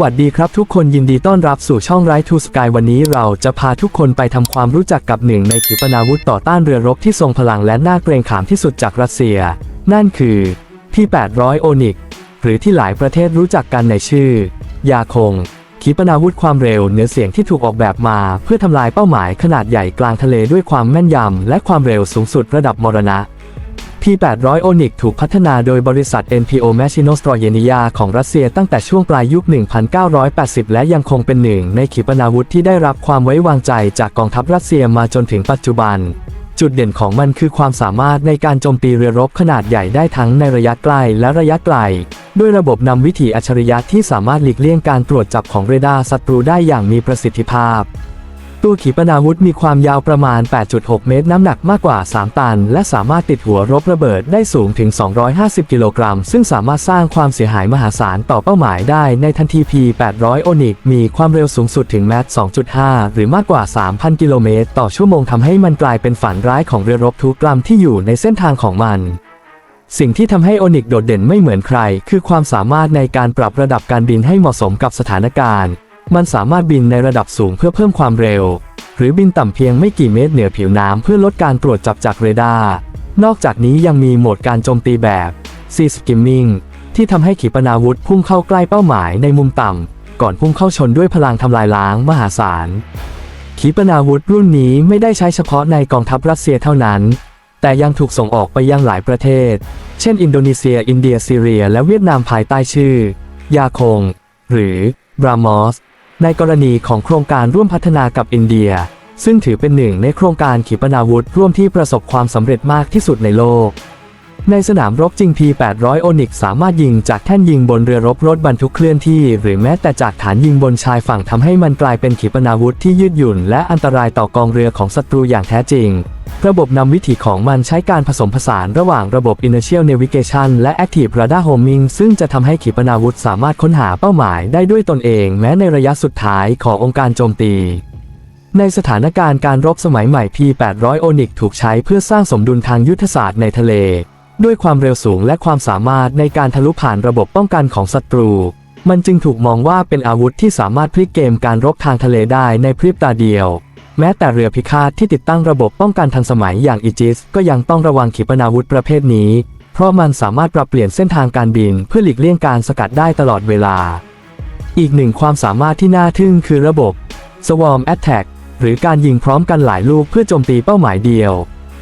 วัสดีครับทุกคนยินดีต้อนรับสู่ช่อง Right to Sky วันนี้เราจะพาทุกคนไปทำความรู้จักกับหนึ่งในขีปนาวุธต่อต้านเรือรบที่ทรงพลังและน่าเกรงขามที่สุดจากรัสเซีย นั่นคือ P800 โอนิกหรือที่หลายประเทศรู้จักกันในชื่อ ยาคง ขีปนาวุธความเร็วเหนือเสียงที่ถูกออกแบบมา เพื่อทำลายเป้าหมายขนาดใหญ่กลางทะเลด้วยความแม่นยำและความเร็วสูงสุดระดับมรณะ P800 โอนิกถูกพัฒนาโดยบริษัท NPO m a c h i n o s t r o y e n i a ของรัสเซียตั้งแต่ช่วงปลายยุค 1980 และยังคงเป็นหนึ่งในขีปนาวุธที่ได้รับความไว้วางใจจากกองทัพรัสเซียมาจนถึงปัจจุบัน จุดเด่นของมันคือความสามารถในการโจมตีเรือรบขนาดใหญ่ได้ทั้งในระยะใกล้และระยะไกล ด้วยระบบนำวิถีอัจฉริยะที่สามารถหลีกเลี่ยงการตรวจจับของเรดาร์ศัตรูได้อย่างมีประสิทธิภาพ ตัวขีปนาวุธมีความยาวประมาณ 8.6 เมตร น้ำหนักมากกว่า 3 ตัน และสามารถติดหัวรบระเบิดได้สูงถึง 250 กิโลกรัม ซึ่งสามารถสร้างความเสียหายมหาศาลต่อเป้าหมายได้ในทันที P800 โอนิกมีความเร็วสูงสุดถึงแมต2.5 หรือมากกว่า 3,000 กิโลเมตร ต่อชั่วโมงทำให้มันกลายเป็นฝันร้ายของเรือรบทุกลำที่อยู่ในเส้นทางของมันสิ่งที่ทำให้โอนิกโดดเด่นไม่เหมือนใคร คือความสามารถในการปรับระดับการบินให้เหมาะสมกับสถานการณ์ มันสามารถบินในระดับสูงเพื่อเพิ่มความเร็ว หรือบินต่ำเพียงไม่กี่เมตรเหนือผิวน้ำเพื่อลดการตรวจจับจากเรดาร์ นอกจากนี้ยังมีโหมดการโจมตีแบบ Sea Skimming ที่ทำให้ขีปนาวุธพุ่งเข้าใกล้เป้าหมายในมุมต่ำก่อนพุ่งเข้าชนด้วยพลังทำลายล้างมหาศาล ขีปนาวุธรุ่นนี้ไม่ได้ใช้เฉพาะในกองทัพรัสเซียเท่านั้น แต่ยังถูกส่งออกไปยังหลายประเทศ เช่น อินโดนีเซีย อินเดียซีเรีย และเวียดนามภายใต้ชื่อ ยาคง หรือบรามอส ในกรณีของโครงการร่วมพัฒนากับอินเดีย ซึ่งถือเป็นหนึ่งในโครงการขีปนาวุธร่วมที่ประสบความสำเร็จมากที่สุดในโลก ในสนามรบจริง P800 โอนิกสามารถยิงจากแท่นยิงบนเรือรบรถบรรทุกเคลื่อนที่ หรือแม้แต่จากฐานยิงบนชายฝั่งทำให้มันกลายเป็นขีปนาวุธที่ยืดหยุ่น และอันตรายต่อกองเรือของศัตรูอย่างแท้จริง ระบบนำวิถีของมันใช้การผสมผสานระหว่างระบบ Inertial Navigation และ Active Radar Homing ซึ่งจะทำให้ขีปนาวุธสามารถค้นหาเป้าหมายได้ด้วยตนเองแม้ในระยะสุดท้ายขององค์การโจมตี ในสถานการณ์การรบสมัยใหม่ P800 โอนิกถูกใช้เพื่อสร้างสมดุลทางยุทธศาสตร์ในทะเล ด้วยความเร็วสูงและความสามารถในการทะลุผ่านระบบป้องกันของศัตรู มันจึงถูกมองว่าเป็นอาวุธที่สามารถพลิกเกมการรบทางทะเลได้ในพริบตาเดียว แม้แต่เรือพิฆาตที่ติดตั้งระบบป้องกันทันสมัยอย่างอีจิสก็ยังต้องระวังขีปนาวุธประเภทนี้ เพราะมันสามารถปรับเปลี่ยนเส้นทางการบินเพื่อหลีกเลี่ยงการสกัดได้ตลอดเวลา อีกหนึ่งความสามารถที่น่าทึ่งคือระบบ Swarm Attack หรือการยิงพร้อมกันหลายลูกเพื่อโจมตีเป้าหมายเดียว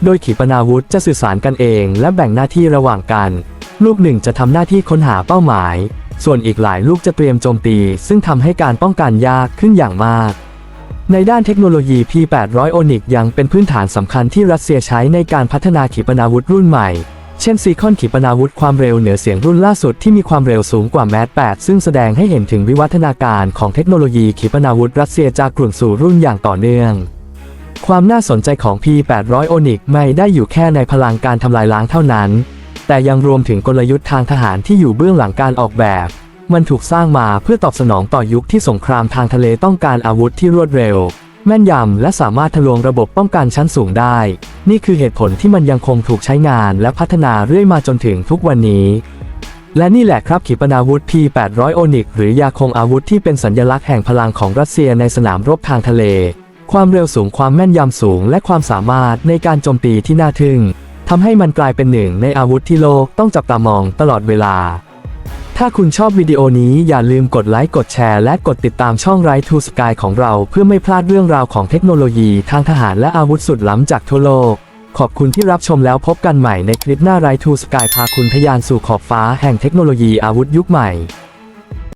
โดยขีปนาวุธจะสื่อสารกันเองและแบ่งหน้าที่ระหว่างกัน ลูกหนึ่งจะทำหน้าที่ค้นหาเป้าหมาย ส่วนอีกหลายลูกจะเตรียมโจมตี ซึ่งทำให้การป้องกันยากขึ้นอย่างมาก ในด้านเทคโนโลยี P800 โอนิกยังเป็นพื้นฐานสำคัญที่รัสเซียใช้ในการพัฒนาขีปนาวุธรุ่นใหม่ เช่นซีคอนขีปนาวุธความเร็วเหนือเสียงรุ่นล่าสุดที่มีความเร็วสูงกว่าแมท8ซึ่งแสดงให้เห็นถึงวิวัฒนาการของเทคโนโลยีขีปนาวุธรัสเซียจากกลุ่นสู่รุ่นอย่างต่อเนื่องความน่าสนใจของ P800 โอนิกไม่ได้อยู่แค่ในพลังการทำลายล้างเท่านั้น แต่ยังรวมถึงกลยุทธ์ทางทหารที่อยู่เบื้องหลังการออกแบบ มันถูกสร้างมาเพื่อตอบสนองต่อยุคที่สงครามทางทะเลต้องการอาวุธที่รวดเร็ว แม่นยำและสามารถทะลวงระบบป้องกันชั้นสูงได้ นี่คือเหตุผลที่มันยังคงถูกใช้งานและพัฒนาเรื่อยมาจนถึงทุกวันนี้และนี่แหละครับขีปนาวุธ P800 โอนิกหรือยาคงอาวุธที่เป็นสัญลักษณ์แห่งพลังของรัสเซียในสนามรบทางทะเล ความเร็วสูงความแม่นยำสูง และความสามารถในการโจมตีที่น่าทึ่ง ทำให้มันกลายเป็นหนึ่งในอาวุธที่โลกต้องจับตามองตลอดเวลา ถ้าคุณชอบวิดีโอนี้อย่าลืมกดไลค์ กดแชร์ และกดติดตามช่อง Right to Sky ของเราเพื่อไม่พลาดเรื่องราวของเทคโนโลยีทางทหารและอาวุธสุดล้ำจากทั่วโลก ขอบคุณที่รับชมแล้วพบกันใหม่ในคลิปหน้า Right to Sky พาคุณทะยานสู่ขอบฟ้าแห่งเทคโนโลยีอาวุธยุคใหม่